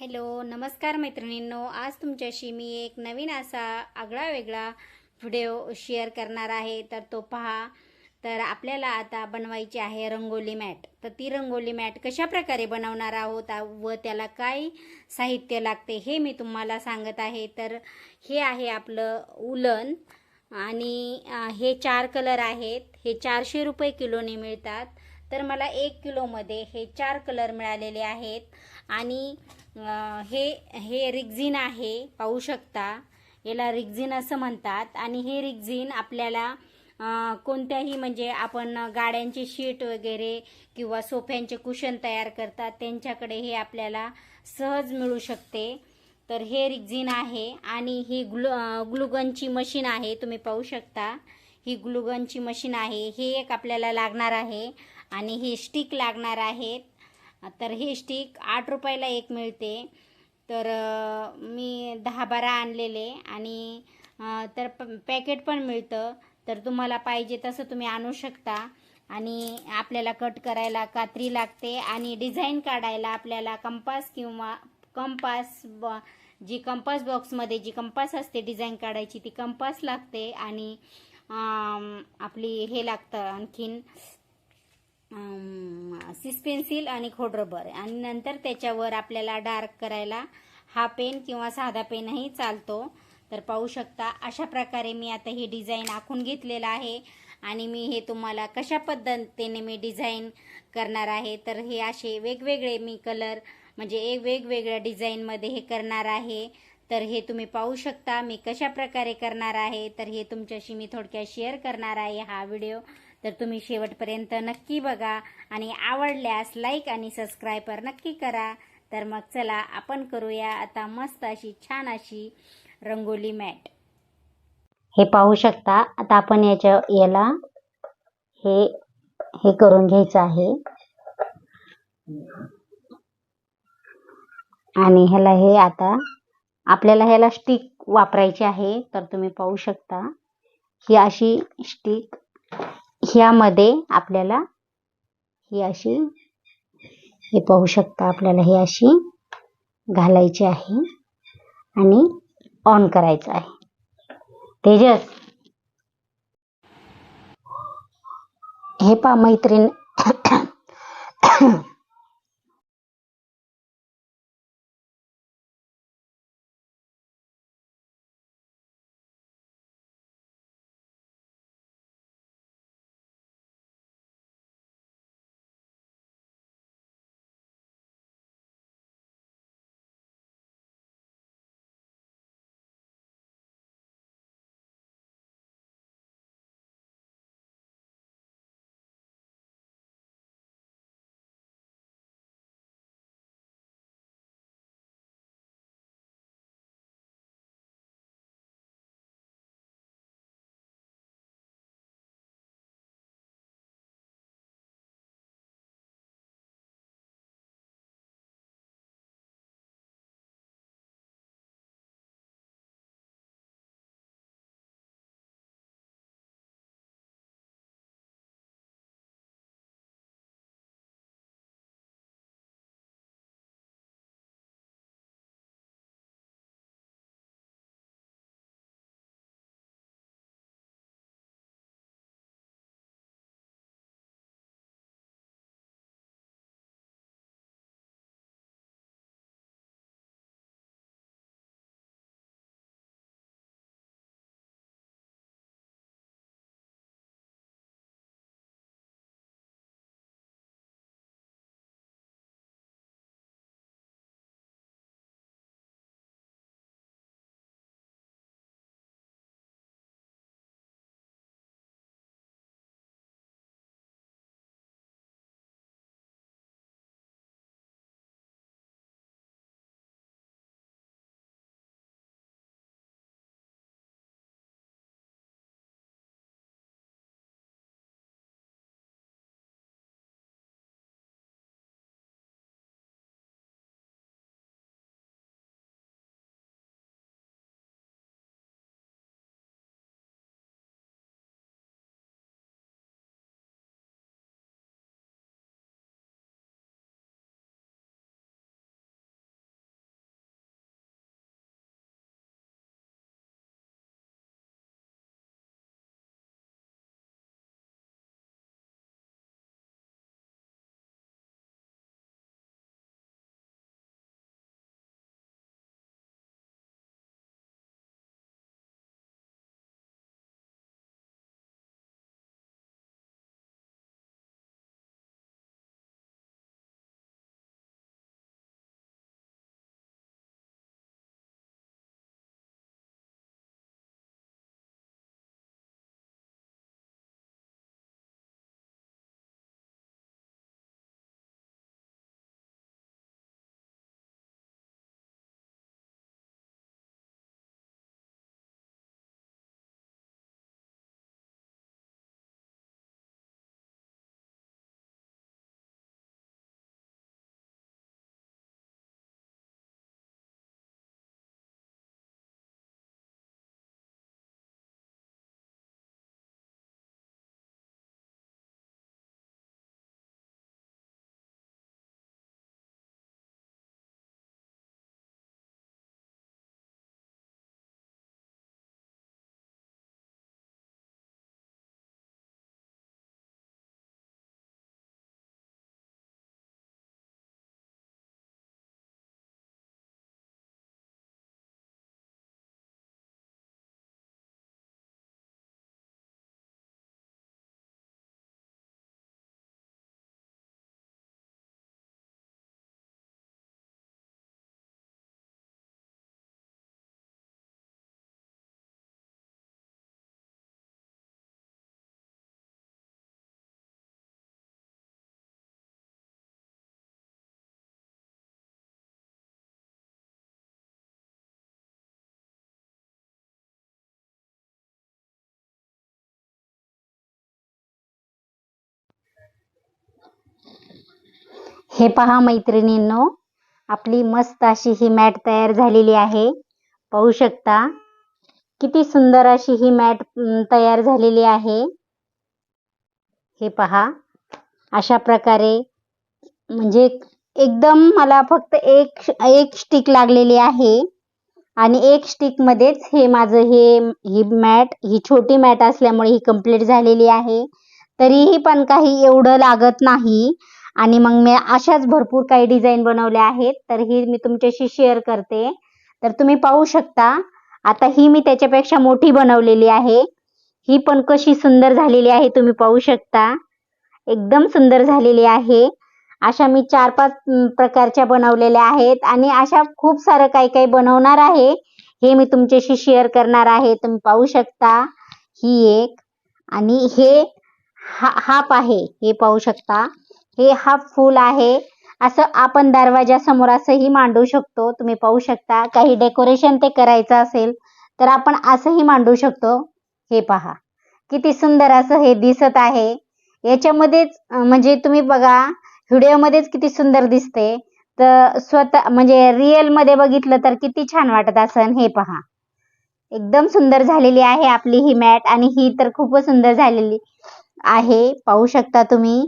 Hello नमस्कार मैत्रिणींनो. आज तुमच्याशी मी एक नवीन असा आगळा वेगळा व्हिडिओ शेअर करणार आहे. तर तो पहा. तर आपल्याला आता बनवायची आहे रंगोली मॅट. तर ती रंगोली मॅट कशा प्रकारे बनवणार आहोत व त्याला काय साहित्य लागते हे मी तुम्हाला सांगत आहे. तर हे आहे आपलं उलन आणि हे चार कलर आहेत. हे चारशे रुपये किलोने मिळतात. तर मला एक किलोमध्ये हे चार कलर मिळालेले आहेत. आणि हे हे रिक्झिन आहे पाहू शकता. याला रिक्झिन असं म्हणतात. आणि हे रिक्झिन आपल्याला कोणत्याही म्हणजे आपण गाड्यांची शीट वगैरे किंवा सोफ्यांचे कुशन तयार करतात त्यांच्याकडे हे आपल्याला सहज मिळू शकते. तर हे रिक्झिन आहे. आणि ही ग्लु ग्लुगनची मशीन आहे. तुम्ही पाहू शकता. ही ग्लुगनची मशीन आहे. हे एक आपल्याला लागणार आहे. आणि हे स्टिक लागणार आहेत. तर हे स्टिक आठ रुपयाला एक मिळते. तर मी दहा बारा आणलेले आणि तर प- पॅकेट पण मिळतं. तर तुम्हाला पाहिजे तसं तुम्ही आणू शकता. आणि आपल्याला कट करायला कात्री लागते आणि डिझाईन काढायला आपल्याला कंपास किंवा कंपास ब जी कंपास बॉक्समध्ये जी कंपास असते डिझाईन काढायची ती कंपास लागते आणि आपली हे लागतं आणखीन सिस पेन्सिल आणि खोडरबर आणि नंतर त्याच्यावर आपल्याला डार्क करायला हा पेन किंवा साधा पेनही चालतो. तर पाहू शकता अशा प्रकारे मी आता ही डिझाईन आखून घेतलेलं आहे. आणि मी हे तुम्हाला कशा पद्धतीने मी डिझाईन करणार आहे तर हे असे वेगवेगळे मी कलर म्हणजे एक वेगवेगळ्या डिझाईनमध्ये हे करणार आहे. तर हे तुम्ही पाहू शकता मी कशा प्रकारे करणार आहे. तर हे तुमच्याशी मी थोडक्यात शेअर करणार आहे हा व्हिडिओ. तर तुम्ही शेवटपर्यंत नक्की बघा आणि आवडल्यास लाईक आणि सबस्क्रायबर नक्की करा. तर मग चला आपण करूया आता मस्त अशी छान अशी रंगोली मॅट. हे पाहू शकता आता आपण याच्या याला हे हे करून घ्यायचं आहे. आणि ह्याला हे आता आपल्याला ह्याला स्टिक वापरायची आहे तर तुम्ही पाहू शकता. ही अशी स्टिक ह्यामध्ये आपल्याला ही अशी हे पाहू शकता आपल्याला ही अशी घालायची आहे आणि ऑन करायचं आहे. तेजस. हे पा मैत्रीण. हे पहा मैत्रिणींनो आपली मस्त अशी ही मॅट तयार झालेली आहे. पाहू शकता किती सुंदर अशी ही मॅट तयार झालेली आहे. हे पहा अशा प्रकारे म्हणजे एकदम मला फक्त एक एक स्टिक लागलेली आहे. आणि एक स्टिकमध्येच हे माझं हे ही मॅट ही छोटी मॅट असल्यामुळे ही कंप्लीट झालेली आहे. तरीही पण काही एवढं लागत नाही. आणि मग मी अशाच भरपूर काही डिझाईन बनवल्या आहेत. तर ही मी तुमच्याशी शेअर करते. तर तुम्ही पाहू शकता आता ही मी त्याच्यापेक्षा मोठी बनवलेली आहे. ही पण कशी सुंदर झालेली आहे तुम्ही पाहू शकता. एकदम सुंदर झालेली आहे. अशा मी चार पाच प्रकारच्या बनवलेल्या आहेत आणि अशा खूप सारं काही काही बनवणार आहे. हे मी तुमच्याशी शेअर करणार आहे. तुम्ही पाहू शकता. ही एक आणि हे हा हाफ आहे. हे पाहू शकता. हे हाफ फुल आहे. असं आपण दरवाजासमोर असंही मांडू शकतो. तुम्ही पाहू शकता काही डेकोरेशन ते करायचं असेल तर आपण असंही मांडू शकतो. हे पहा किती सुंदर असं हे दिसत आहे. याच्यामध्येच म्हणजे तुम्ही बघा व्हिडिओमध्येच किती सुंदर दिसते. तर स्वतः म्हणजे रिअलमध्ये बघितलं तर किती छान वाटत असन. हे पहा एकदम सुंदर झालेली आहे आपली ही मॅट आणि ही तर खूपच सुंदर झालेली आहे. पाहू शकता तुम्ही.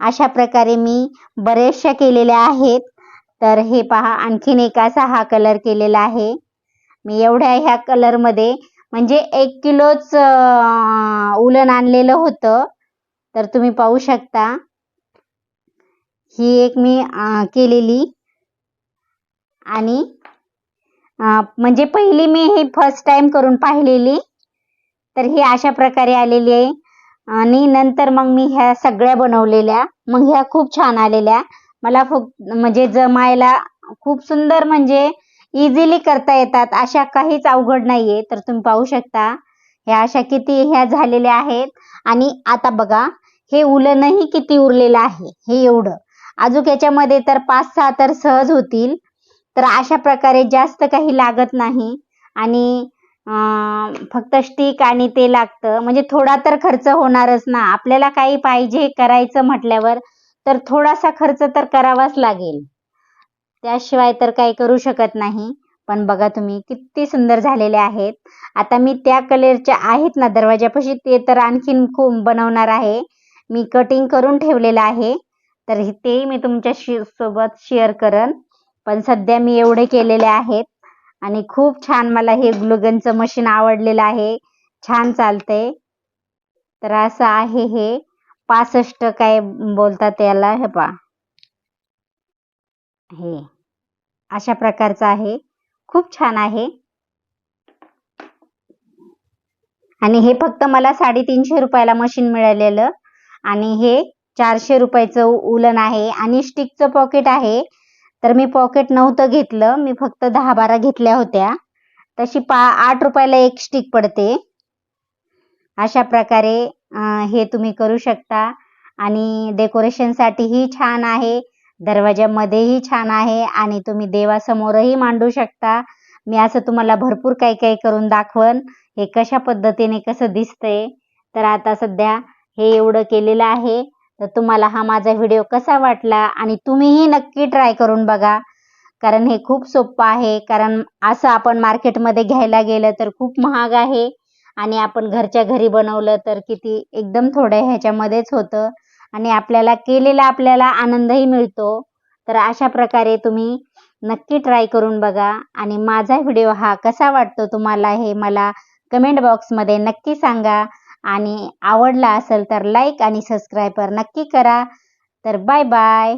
अशा प्रकारे मी बरेचशा केलेल्या आहेत. तर हे पहा आणखीन एक असा हा कलर केलेला आहे. मी एवढ्या ह्या कलरमध्ये म्हणजे एक किलोच उलन आणलेलं होतं. तर तुम्ही पाहू शकता. ही एक मी केलेली. आणि म्हणजे पहिली मी ही फर्स्ट टाइम करून पाहिलेली. तर ही अशा प्रकारे आलेली आहे. आणि नंतर मग मी ह्या सगळ्या बनवलेल्या मग ह्या खूप छान आलेल्या. मला खूप म्हणजे जमायला खूप सुंदर म्हणजे इझिली करता येतात. अशा काहीच अवघड नाहीये तर तुम्ही पाहू शकता. ह्या अशा किती ह्या झालेल्या आहेत. आणि आता बघा हे उलनही किती उरलेलं आहे हे एवढं. अजून याच्यामध्ये तर पाच सहा तर सहज होतील. तर अशा प्रकारे जास्त काही लागत नाही. आणि फक्त स्टिक आणि ते लागतं. म्हणजे थोडा तर खर्च होणारच ना. आपल्याला काही पाहिजे करायचं म्हटल्यावर तर थोडासा खर्च तर करावाच लागेल. त्याशिवाय तर काही करू शकत नाही. पण बघा तुम्ही किती सुंदर झालेले आहेत. आता मी त्या कलरच्या आहेत ना दरवाजापाशी ते तर आणखीन खूप बनवणार आहे. मी कटिंग करून ठेवलेलं आहे. तर ते मी तुमच्यासोबत शेअर करन. पण सध्या मी एवढे केलेले आहेत. आणि खूप छान मला हे ग्लुगनचं मशीन आवडलेलं आहे. छान चालतंय. तर असं आहे हे. पासष्ट काय बोलतात याला हे पा हे. अशा प्रकारचं आहे. खूप छान आहे. आणि हे फक्त मला साडेतीनशे रुपयाला मशीन मिळालेलं. आणि हे चारशे रुपयाचं उलन आहे. आणि स्टिकचं पॉकेट आहे. तर मी पॉकेट नव्हतं घेतलं. मी फक्त दहा बारा घेतल्या होत्या. तशी पा आठ रुपयाला एक स्टिक पडते. अशा प्रकारे हे तुम्ही करू शकता. आणि डेकोरेशनसाठीही छान आहे. दरवाज्यामध्येही छान आहे. आणि तुम्ही देवासमोरही मांडू शकता. मी असं तुम्हाला भरपूर काही काही करून दाखवन. हे कशा पद्धतीने कसं दिसतंय. तर आता सध्या हे एवढं केलेलं आहे. तर तुम्हाला हा माझा व्हिडिओ कसा वाटला आणि तुम्हीही नक्की ट्राय करून बघा. कारण हे खूप सोपं आहे. कारण असं आपण मार्केटमध्ये घ्यायला गेलं तर खूप महाग आहे. आणि आपण घरच्या घरी बनवलं तर किती एकदम थोडं ह्याच्यामध्येच होतं. आणि आपल्याला केलेला आपल्याला आनंदही मिळतो. तर अशा प्रकारे तुम्ही नक्की ट्राय करून बघा. आणि माझा व्हिडिओ हा कसा वाटतो तुम्हाला हे मला कमेंट बॉक्समध्ये नक्की सांगा. आणि आवडला असेल तर लाईक आणि सबस्क्राईबर नक्की करा. तर बाय बाय